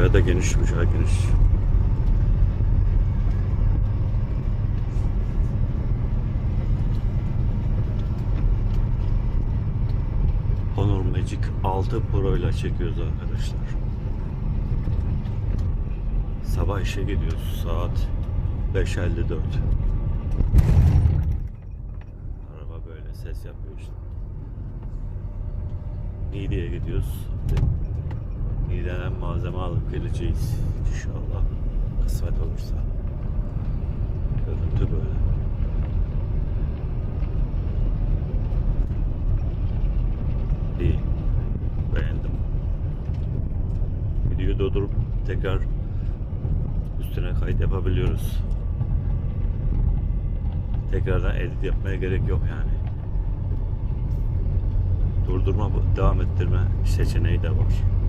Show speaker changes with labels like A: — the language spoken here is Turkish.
A: Bayağı da genişmiş ha geniş. Honor Magic 6 Pro ile çekiyoruz arkadaşlar. Sabah işe gidiyoruz saat 5.54. Araba böyle ses yapıyor işte. Niğde'ye gidiyoruz. Malzeme alıp geleceğiz. İnşallah kısmet olursa. Görüntü böyle. İyi. Beğendim. Videoyu durdurup tekrar üstüne kayıt yapabiliyoruz. Tekrardan edit yapmaya gerek yok yani. Durdurma, devam ettirme seçeneği de var.